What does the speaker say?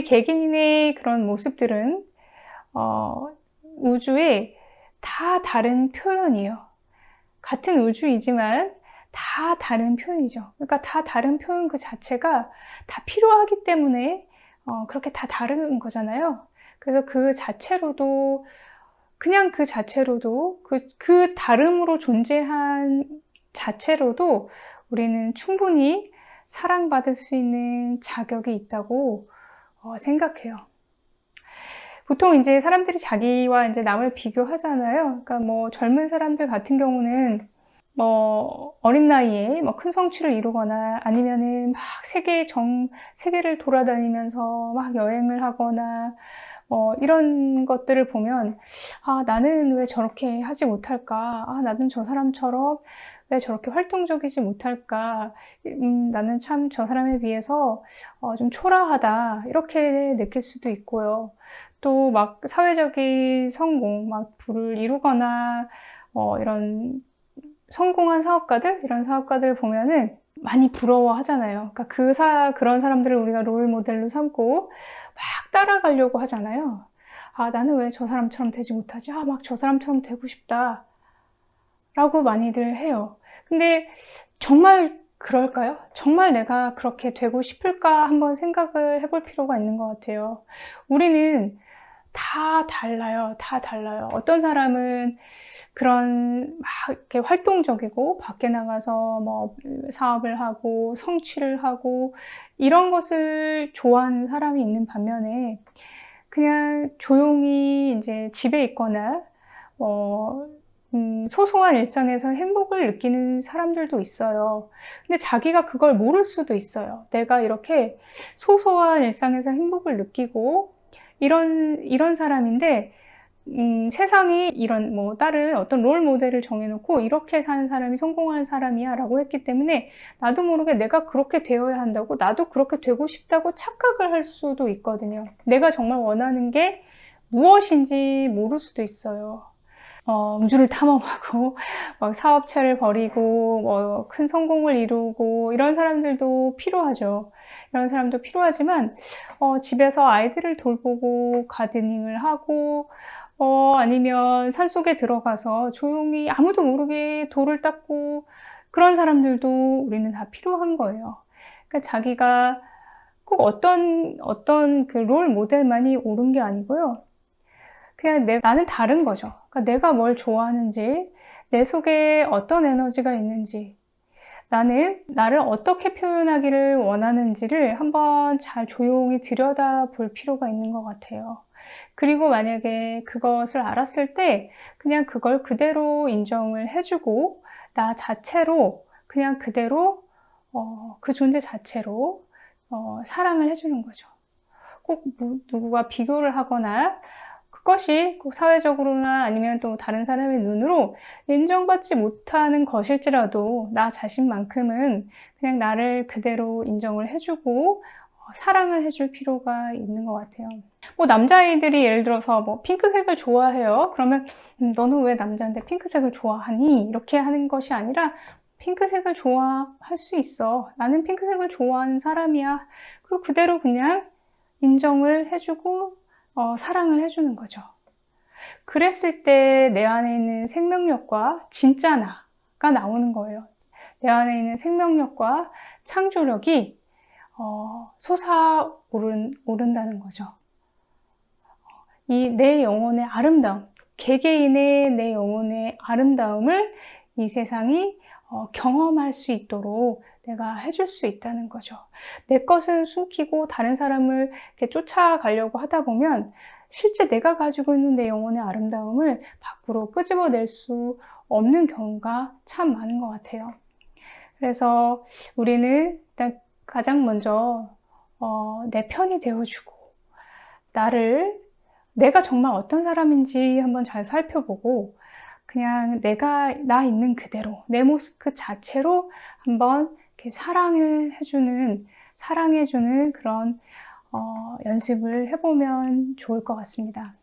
우리 개개인의 그런 모습들은 어, 우주의 다 다른 표현이에요. 같은 우주이지만 다 다른 표현이죠. 그러니까 다 다른 표현 그 자체가 다 필요하기 때문에 어, 그렇게 다 다른 거잖아요. 그래서 그 자체로도 그냥 그 자체로도 그, 그 다름으로 존재한 자체로도 우리는 충분히 사랑받을 수 있는 자격이 있다고 어, 생각해요. 보통 이제 사람들이 자기와 이제 남을 비교하잖아요. 그러니까 뭐 젊은 사람들 같은 경우는 뭐 어린 나이에 뭐 큰 성취를 이루거나 아니면은 막 세계 정 세계를 돌아다니면서 막 여행을 하거나 어 이런 것들을 보면 아 나는 왜 저렇게 하지 못할까? 아 나는 저 사람처럼 왜 저렇게 활동적이지 못할까? 음, 나는 참 저 사람에 비해서 어, 좀 초라하다 이렇게 느낄 수도 있고요. 또 막 사회적인 성공, 막 부를 이루거나 어, 이런 성공한 사업가들 이런 사업가들 보면은 많이 부러워하잖아요. 그러니까 그 사, 그런 사람들을 우리가 롤 모델로 삼고 막 따라가려고 하잖아요. 아, 나는 왜 저 사람처럼 되지 못하지? 아, 막 저 사람처럼 되고 싶다. 라고 많이들 해요. 근데 정말 그럴까요? 정말 내가 그렇게 되고 싶을까 한번 생각을 해볼 필요가 있는 것 같아요. 우리는 다 달라요. 다 달라요. 어떤 사람은 그런 막 이렇게 활동적이고 밖에 나가서 뭐 사업을 하고 성취를 하고 이런 것을 좋아하는 사람이 있는 반면에 그냥 조용히 이제 집에 있거나 어 음, 소소한 일상에서 행복을 느끼는 사람들도 있어요. 근데 자기가 그걸 모를 수도 있어요. 내가 이렇게 소소한 일상에서 행복을 느끼고 이런 이런 사람인데 음, 세상이 이런 뭐 다른 어떤 롤 모델을 정해놓고 이렇게 사는 사람이 성공하는 사람이야 라고 했기 때문에 나도 모르게 내가 그렇게 되어야 한다고 나도 그렇게 되고 싶다고 착각을 할 수도 있거든요. 내가 정말 원하는 게 무엇인지 모를 수도 있어요. 어, 우주를 탐험하고 막 사업체를 벌이고 뭐 큰 성공을 이루고 이런 사람들도 필요하죠. 이런 사람도 필요하지만 어, 집에서 아이들을 돌보고 가드닝을 하고 어, 아니면 산속에 들어가서 조용히 아무도 모르게 돌을 닦고 그런 사람들도 우리는 다 필요한 거예요. 그러니까 자기가 꼭 어떤 어떤 그 롤 모델만이 옳은 게 아니고요. 그냥 내, 나는 다른 거죠. 그러니까 내가 뭘 좋아하는지, 내 속에 어떤 에너지가 있는지, 나는 나를 어떻게 표현하기를 원하는지를 한번 잘 조용히 들여다 볼 필요가 있는 것 같아요. 그리고 만약에 그것을 알았을 때 그냥 그걸 그대로 인정을 해주고 나 자체로 그냥 그대로 어, 그 존재 자체로 어, 사랑을 해주는 거죠. 꼭 누구가 비교를 하거나 그것이 꼭 사회적으로나 아니면 또 다른 사람의 눈으로 인정받지 못하는 것일지라도 나 자신만큼은 그냥 나를 그대로 인정을 해주고 어, 사랑을 해줄 필요가 있는 것 같아요. 뭐 남자아이들이 예를 들어서 뭐 핑크색을 좋아해요. 그러면 음, 너는 왜 남자인데 핑크색을 좋아하니? 이렇게 하는 것이 아니라 핑크색을 좋아할 수 있어. 나는 핑크색을 좋아하는 사람이야. 그리고 그대로 그냥 인정을 해주고 어, 사랑을 해주는 거죠. 그랬을 때 내 안에 있는 생명력과 진짜 나가 나오는 거예요. 내 안에 있는 생명력과 창조력이 어, 솟아오른다는 거죠. 이 내 영혼의 아름다움, 개개인의 내 영혼의 아름다움을 이 세상이 어, 경험할 수 있도록 내가 해줄 수 있다는 거죠. 내 것을 숨기고 다른 사람을 이렇게 쫓아가려고 하다 보면 실제 내가 가지고 있는 내 영혼의 아름다움을 밖으로 끄집어낼 수 없는 경우가 참 많은 것 같아요. 그래서 우리는 일단 가장 먼저 어, 내 편이 되어주고 나를 내가 정말 어떤 사람인지 한번 잘 살펴보고 그냥 내가 나 있는 그대로 내 모습 그 자체로 한번 사랑을 해주는 사랑해주는 그런 어, 연습을 해보면 좋을 것 같습니다.